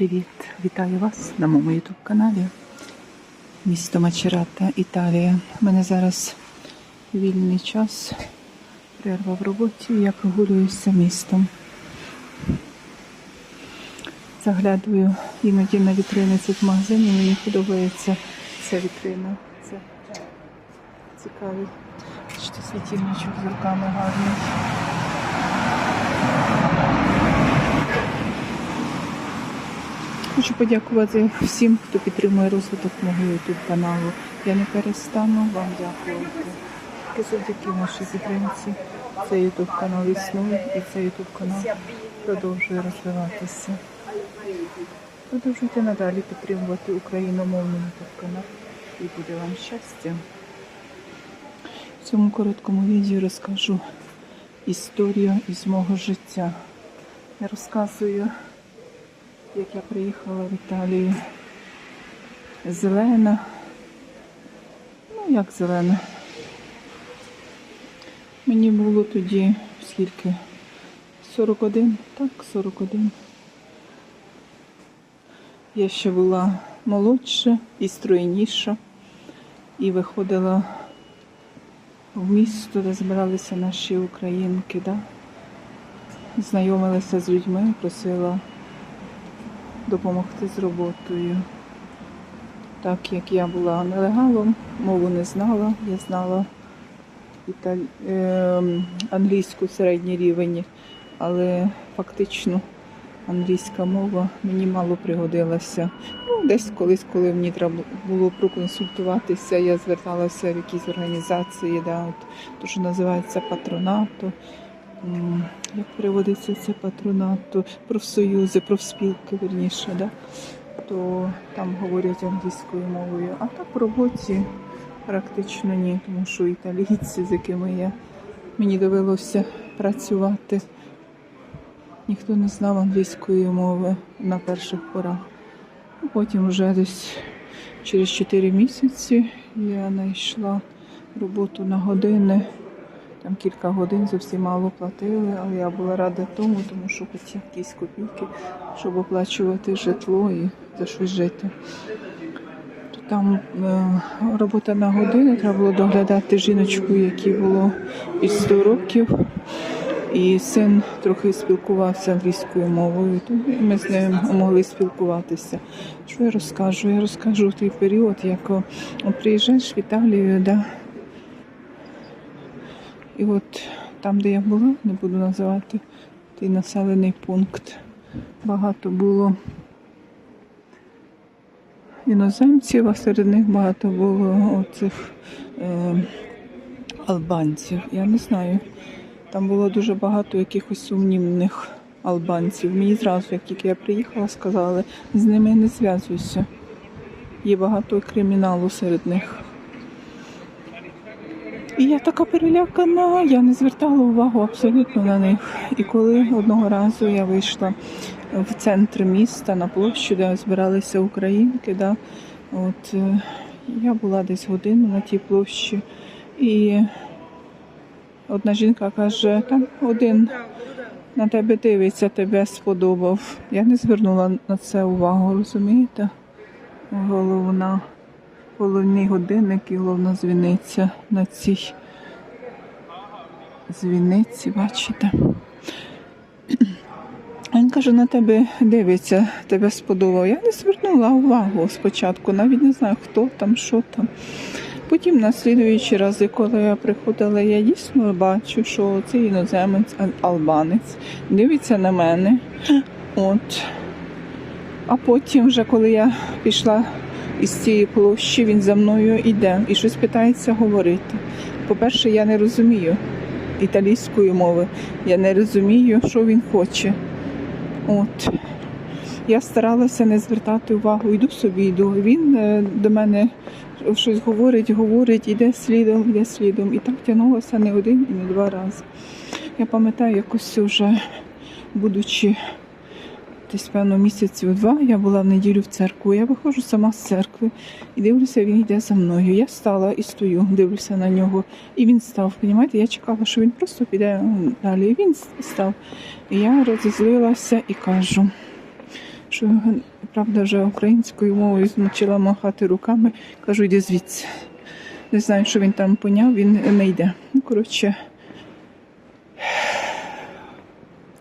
привіт! Вітаю вас на моєму ютуб каналі. Місто Мачерата, Італія. У мене зараз вільний час. Перерва в роботі. Я прогулююся містом. Заглядую іноді на вітрини цих магазинів. Мені подобається ця вітрина. Це цікавий. Бачите, світильничок з руками гарний. Хочу подякувати всім, хто підтримує розвиток мого YouTube каналу. Я не перестану вам дякувати. Завдяки вашій підтримці цей YouTube канал існує і цей YouTube канал продовжує розвиватися. Продовжуйте надалі підтримувати україномовний YouTube канал і буде вам щастя. В цьому короткому відео розкажу історію із мого життя. Я розказую як я приїхала в Італію. Зелена. Ну, як зелена. Мені було тоді скільки? 41, так, 41. Я ще була молодша і стройніша. І виходила в місто, де збиралися наші українки, да? знайомилася з людьми, просила допомогти з роботою. Так як я була нелегалом, мову не знала, я знала італь... е... англійську середній рівень, але фактично англійська мова мені мало пригодилася. Ну, десь колись, коли мені треба було проконсультуватися, я зверталася в якісь організації, да, от, то, що називається патронату. Як переводиться це патронату, профсоюзи, профспілки, верніше, да? то там говорять англійською мовою. А так в роботі практично ні, тому що італійці, з якими я мені довелося працювати, ніхто не знав англійської мови на перших порах. Потім вже десь через 4 місяці я знайшла роботу на години. Там кілька годин зовсім мало платили, але я була рада тому, тому що хоч якісь копійки, щоб оплачувати житло і за щось жити. То там е, робота на годину, треба було доглядати жіночку, якій було під 100 років. І син трохи спілкувався англійською мовою, тому ми з ним могли спілкуватися. Що я розкажу? Я розкажу в той період, як приїжджаєш в Італію, да, і от там, де я була, не буду називати той населений пункт. Багато було іноземців, а серед них багато було оцих е, албанців. Я не знаю. Там було дуже багато якихось сумнівних албанців. Мені зразу, як тільки я приїхала, сказали, з ними не зв'язуйся. Є багато криміналу серед них. І я така перелякана, я не звертала увагу абсолютно на них. І коли одного разу я вийшла в центр міста на площу, де збиралися українки, да, от е, я була десь годину на тій площі, і одна жінка каже, там один на тебе дивиться, тебе сподобав. Я не звернула на це увагу, розумієте? Головна головний годинник і головна дзвіниця на цій дзвіниці, бачите. Він каже, на тебе дивиться, тебе сподобав. Я не звернула увагу спочатку, навіть не знаю, хто там, що там. Потім на слідуючі рази, коли я приходила, я дійсно бачу, що цей іноземець, албанець, дивиться на мене. От. А потім, вже коли я пішла із цієї площі, він за мною йде і щось питається говорити. По-перше, я не розумію італійської мови. Я не розумію, що він хоче. От. Я старалася не звертати увагу, йду собі, йду. Він е, до мене щось говорить, говорить, іде слідом, іде слідом. І так тягнулося не один і не два рази. Я пам'ятаю, якось вже будучи десь певно місяців два, я була в неділю в церкву. Я виходжу сама з церкви і дивлюся, він йде за мною. Я стала і стою, дивлюся на нього. І він став. Понімаєте, я чекала, що він просто піде далі. І він став. І я розізлилася і кажу: що правда вже українською мовою почала махати руками. Кажу, йди звідси. Не знаю, що він там поняв, він не йде. Ну, коротше,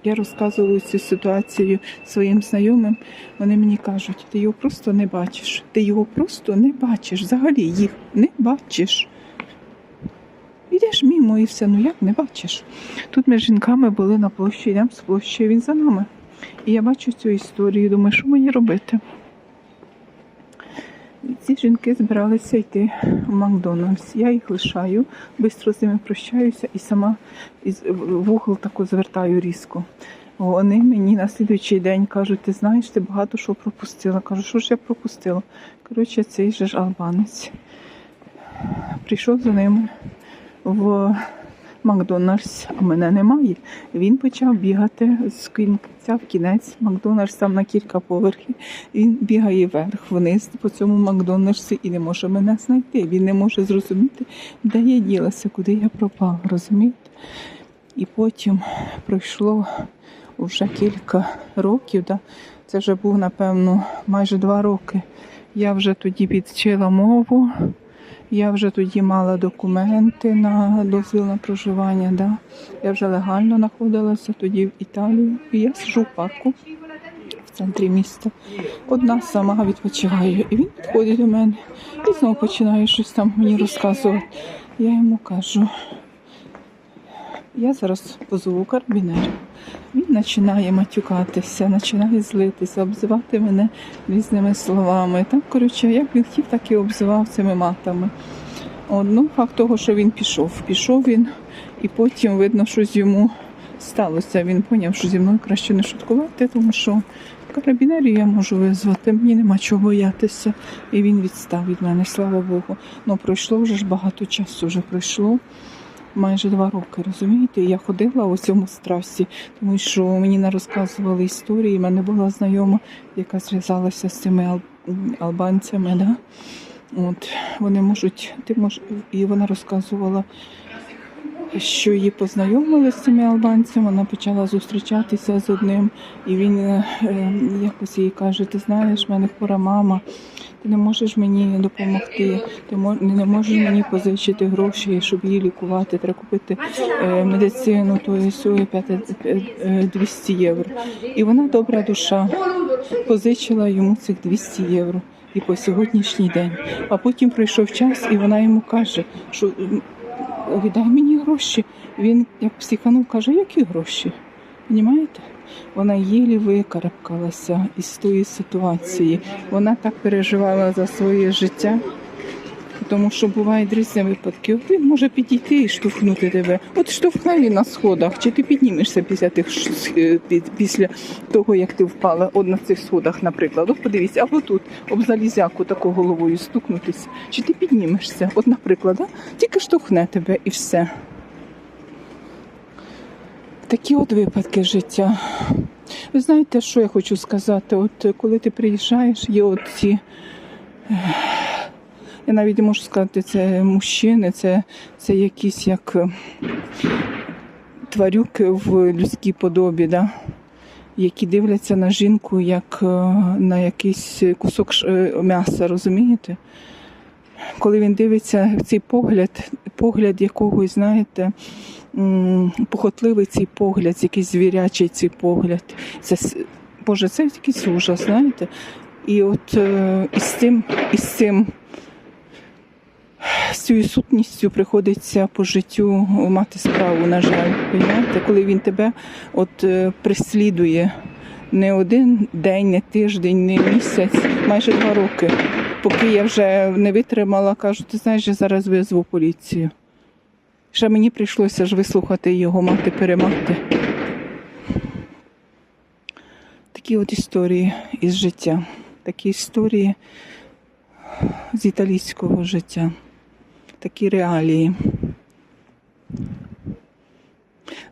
я розказувала цю ситуацію своїм знайомим. Вони мені кажуть, ти його просто не бачиш. Ти його просто не бачиш. Взагалі їх не бачиш. Ідеш мімо і все, ну як не бачиш. Тут ми з жінками були на площі, йдемо з площі, він за нами. І я бачу цю історію, думаю, що мені робити? Ці жінки збиралися йти в Макдональдс. Я їх лишаю, швидко з ними прощаюся і сама в угол таку звертаю різко. Вони мені на слідуючий день кажуть, ти знаєш, ти багато що пропустила. Кажу, що ж я пропустила? Коротше, цей же ж албанець прийшов за ними в Макдональдс, а мене немає. Він почав бігати з кінця в кінець. Макдональдс там на кілька поверхів. Він бігає вверх, вниз по цьому Макдональдсі і не може мене знайти. Він не може зрозуміти, де я ділася, куди я пропала. Розумієте? І потім пройшло вже кілька років. Да? Це вже був, напевно, майже два роки. Я вже тоді підчила мову. Я вже тоді мала документи на дозвіл на проживання. Да? Я вже легально знаходилася тоді в Італії. І я сижу в парку в центрі міста. Одна сама відпочиваю. І він підходить до мене і знову починає щось там мені розказувати. Я йому кажу, я зараз позову карабінерів. Він починає матюкатися, починає злитися, обзивати мене різними словами. Там, коротше, як він хотів, так і обзивав цими матами. От, ну, факт того, що він пішов. Пішов він, і потім видно, щось йому сталося. Він зрозумів, що зі мною краще не шуткувати, тому що карабінерів я можу визвати, мені нема чого боятися. І він відстав від мене, слава Богу. Ну, пройшло вже ж багато часу, вже пройшло майже два роки, розумієте? Я ходила у цьому страсі, тому що мені не розказували історії. У мене була знайома, яка зв'язалася з цими ал- албанцями. Да? От, вони можуть, ти мож, і вона розказувала, що її познайомили з цими албанцями, вона почала зустрічатися з одним, і він е, е, якось їй каже: Ти знаєш, в мене хвора мама, ти не можеш мені допомогти, ти не можеш мені позичити гроші, щоб її лікувати. Треба купити е, медицину, то і сьо, і п'яте- е, е, 200 євро. І вона добра душа позичила йому цих 200 євро. І по сьогоднішній день. А потім пройшов час, і вона йому каже, що віддай мені гроші. Він як психанув, каже, які гроші? Понімаєте? Вона єлі викарабкалася із тої ситуації. Вона так переживала за своє життя. Тому що бувають різні випадки. Він може підійти і штовхнути тебе. От штовхне він на сходах, чи ти піднімешся після тих під- після того, як ти впала от на цих сходах, наприклад. От подивіться, або тут об залізяку таку головою стукнутися. Чи ти піднімешся? От, наприклад, да? тільки штовхне тебе і все. Такі от випадки життя. Ви знаєте, що я хочу сказати? От е, коли ти приїжджаєш, є от ці. Я навіть можу сказати, це мужчини, це, це якісь як е, тварюки в людській подобі, да? які дивляться на жінку як е, на якийсь кусок е, м'яса, розумієте? Коли він дивиться в цей погляд, погляд якогось, знаєте, похотливий цей погляд, якийсь звірячий цей погляд. Це, Боже, це якийсь ужас, знаєте? І от із цим, із цим з цією сутністю приходиться по життю мати справу, на жаль. Понимаєте? Коли він тебе от е, преслідує не один день, не тиждень, не місяць, майже два роки. Поки я вже не витримала, кажу, ти знаєш, я зараз визву поліцію. Ще мені прийшлося ж вислухати його мати перемати. Такі от історії із життя, такі історії з італійського життя, такі реалії.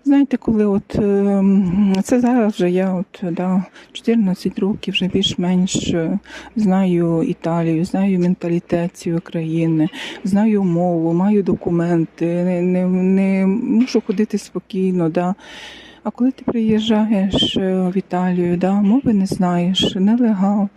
Знаєте, коли от ем, це зараз вже я от да, 14 років вже більш-менш е, знаю Італію, знаю менталітет цієї країни, знаю мову, маю документи, не, не, не можу ходити спокійно. Да. А коли ти приїжджаєш е, в Італію, да, мови не знаєш, нелегал,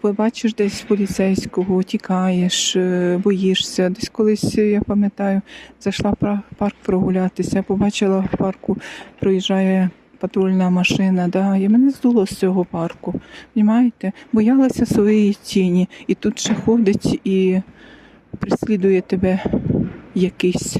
побачиш десь поліцейського, тікаєш, е, боїшся. Десь колись, я пам'ятаю, зайшла в парк прогулятися, побачила в парку, проїжджає патрульна машина, да, і мене здуло з цього парку. Понімаєте? Боялася своєї тіні. І тут ще ходить і преслідує тебе якийсь.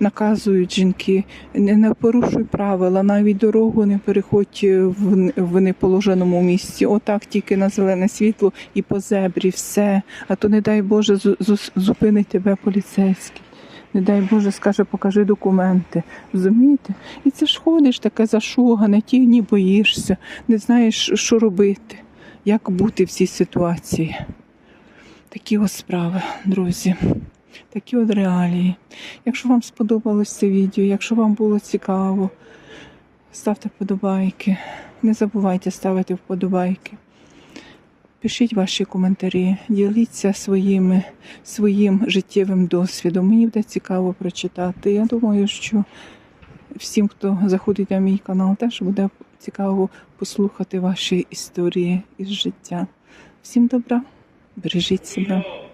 Наказують жінки, не, не порушуй правила, навіть дорогу не переходь в, в неположеному місці. Отак тільки на зелене світло і по зебрі все. А то, не дай Боже, зу- зу- зупинить тебе поліцейський. Не дай Боже, скаже, покажи документи. Розумієте? І це ж ходиш таке зашугане, тіні боїшся, не знаєш, що робити, як бути в цій ситуації. Такі ось справи, друзі. Такі от реалії. Якщо вам сподобалось це відео, якщо вам було цікаво, ставте вподобайки. Не забувайте ставити вподобайки. Пишіть ваші коментарі, діліться своїми, своїм життєвим досвідом. Мені буде цікаво прочитати. Я думаю, що всім, хто заходить на мій канал, теж буде цікаво послухати ваші історії із життя. Всім добра, бережіть себе.